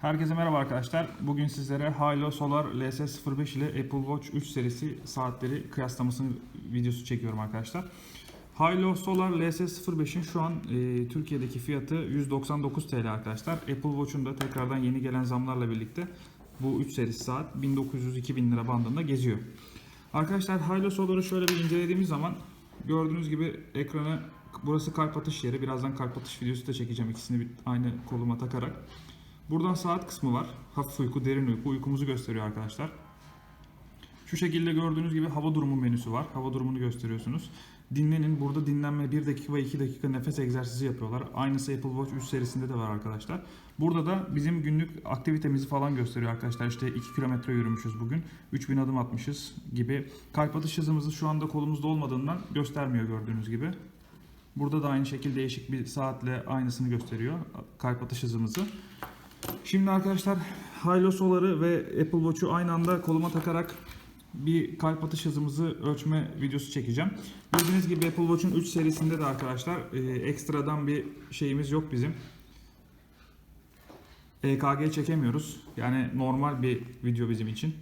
Herkese merhaba arkadaşlar. Bugün sizlere Hilo Solar LS05 ile Apple Watch 3 serisi saatleri kıyaslamasını videosu çekiyorum arkadaşlar. Hilo Solar LS05'in şu an e, Türkiye'deki fiyatı 199 TL arkadaşlar. Apple Watch'un da tekrardan yeni gelen zamlarla birlikte bu 3 serisi saat 1900-2000 lira bandında geziyor. Arkadaşlar Hilo Solar'ı şöyle bir incelediğimiz zaman gördüğünüz gibi ekranı burası kalp atış yeri. Birazdan kalp atış videosu da çekeceğim ikisini aynı koluma takarak. Buradan saat kısmı var. Hafif uyku, derin uyku. Uykumuzu gösteriyor arkadaşlar. Şu şekilde gördüğünüz gibi hava durumu menüsü var. Hava durumunu gösteriyorsunuz. Dinlenin. Burada dinlenme 1 dakika ve 2 dakika nefes egzersizi yapıyorlar. Aynısı Apple Watch 3 serisinde de var arkadaşlar. Burada da bizim günlük aktivitemizi falan gösteriyor arkadaşlar. İşte 2 kilometre yürümüşüz bugün. 3000 adım atmışız gibi. Kalp atış hızımızı şu anda kolumuzda olmadığından göstermiyor gördüğünüz gibi. Burada da aynı şekilde değişik bir saatle aynısını gösteriyor. Kalp atış hızımızı. Şimdi arkadaşlar Hilo Solar'ı ve Apple Watch'u aynı anda koluma takarak bir kalp atış hızımızı ölçme videosu çekeceğim. Bildiğiniz gibi Apple Watch'un 3 serisinde de arkadaşlar e, ekstradan bir şeyimiz yok bizim. EKG çekemiyoruz. Yani normal bir video bizim için.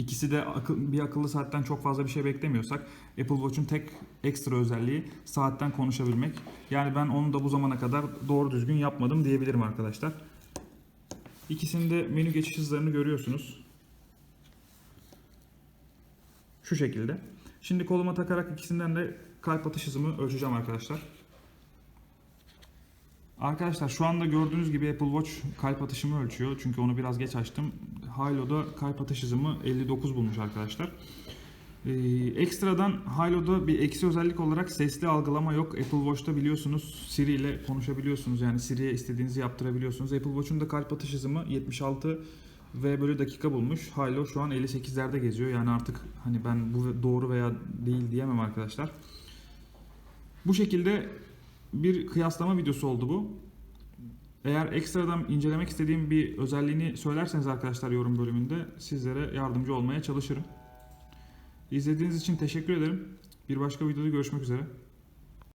İkisi de akıl, bir akıllı saatten çok fazla bir şey beklemiyorsak Apple Watch'un tek ekstra özelliği saatten konuşabilmek. Yani ben onu da bu zamana kadar doğru düzgün yapmadım diyebilirim arkadaşlar. İkisinde menü geçiş hızlarını görüyorsunuz. Şu şekilde. Şimdi koluma takarak ikisinden de kalp atış hızımı ölçeceğim arkadaşlar. Arkadaşlar şu anda gördüğünüz gibi Apple Watch kalp atışımı ölçüyor. Çünkü onu biraz geç açtım. Hilo'da kalp atış hızımı 59 bulmuş arkadaşlar. Ee, ekstradan Hilo'da bir eksi özellik olarak sesli algılama yok. Apple Watch'ta biliyorsunuz Siri ile konuşabiliyorsunuz. Yani Siri'ye istediğinizi yaptırabiliyorsunuz. Apple Watch'un da kalp atış hızımı 76 ve böyle dakika bulmuş. Hilo şu an 58'lerde geziyor. Yani artık hani ben bu doğru veya değil diyemem arkadaşlar. Bu şekilde bir kıyaslama videosu oldu bu. Eğer ekstradan incelemek istediğim bir özelliğini söylerseniz arkadaşlar yorum bölümünde sizlere yardımcı olmaya çalışırım. İzlediğiniz için teşekkür ederim. Bir başka videoda görüşmek üzere.